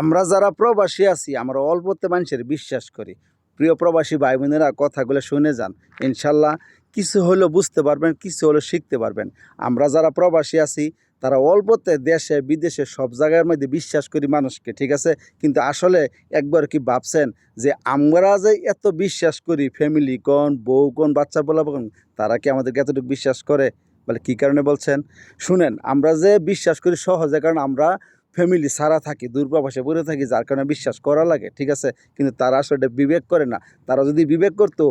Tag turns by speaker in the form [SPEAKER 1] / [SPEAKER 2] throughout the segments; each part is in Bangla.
[SPEAKER 1] আমরা যারা প্রবাসী আছি, আমরা অল্পতে মানুষের বিশ্বাস করি। প্রিয় প্রবাসী ভাই বোনেরা কথাগুলো শুনে যান। ইনশাল্লাহ কিছু হলেও বুঝতে পারবেন, কিছু হলেও শিখতে পারবেন। আমরা যারা প্রবাসী আছি, তারা অল্পতে দেশে, বিদেশে সব জায়গার মধ্যে বিশ্বাস করি মানুষকে, ঠিক আছে? কিন্তু আসলে একবার কি ভাবছেন যে আমরা যে এত বিশ্বাস করি ফ্যামিলি কোন বউ কোন বাচ্চা বলা কোন তারা কি আমাদেরকে এতটুকু বিশ্বাস করে? বলে কী কারণে বলছেন? শুনেন, আমরা যে বিশ্বাস করি সহজে, কারণ আমরা ফ্যামিলি সারা থাকি দূরপ্রবাসে পড়ে থাকি, যার কারণে বিশ্বাস করা লাগে, ঠিক আছে? কিন্তু তারা আসলে এটা বিবেক করে না। তারা যদি বিবেক করতো,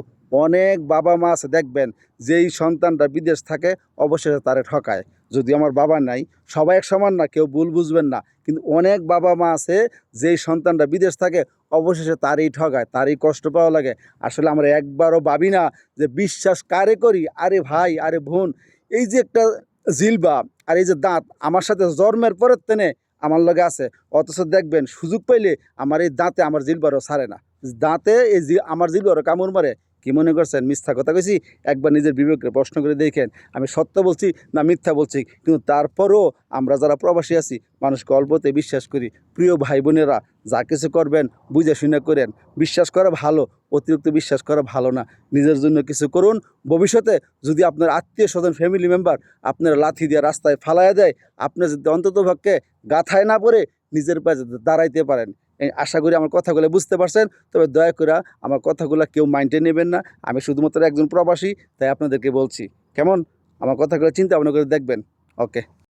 [SPEAKER 1] অনেক বাবা মা আছে, দেখবেন, যেই সন্তানটা বিদেশ থাকে, অবশেষে তারে ঠকায়। যদি আমার বাবা নাই, সবাই এক সমান না, কেউ ভুল বুঝবেন না। কিন্তু অনেক বাবা মা আছে, যেই সন্তানটা বিদেশ থাকে, অবশেষে তারই ঠকায় তারই কষ্ট পাওয়া লাগে। আসলে আমরা একবারও ভাবি না যে বিশ্বাস কারে করি? আরে ভাই, আরে বোন, এই যে একটা জিলবা আর এই যে দাঁত, আমার সাথে জন্মের পরের তেনে আমার লগে আছে। অথচ দেখবেন, সুযোগ পাইলে আমার এই দাঁতে আমার জিলবারও সারে না। দাঁতে এই আমার জিলবারও কামড় মারে। কি মনে করছেন? মিথ্যা কথা কইছি? একবার নিজের বিবেককে প্রশ্ন করে দেখেন। আমি সত্য বলছি না মিথ্যা বলছি? কিন্তু তারপরও আমরা যারা প্রবাসী আছি, মানুষকে অল্পতে বিশ্বাস করি। প্রিয় ভাই বোনেরা যা কিছু করবেন বুঝে শুনে করেন। বিশ্বাস করা ভালো অতিরিক্ত বিশ্বাস করা ভালো না। নিজের জন্য কিছু করুন। ভবিষ্যতে যদি আপনার আত্মীয় স্বজন ফ্যামিলি মেম্বার আপনার লাথি দিয়ে রাস্তায় ফালাইয়া দেয়, আপনি যদি অন্তত পক্ষে গাথায় না পড়ে নিজের পায়ে দাঁড়াইতে পারেন। আশা করি আমার কথাগুলো বুঝতে পারছেন। তবে দয়া করে আমার কথাগুলো কেউ মাইন্ডে নেবেন না। আমি শুধুমাত্র একজন প্রবাসী, তাই আপনাদেরকে বলছি। কেমন? আমার কথাগুলো চিন্তা ভাবনা করে দেখবেন। ওকে।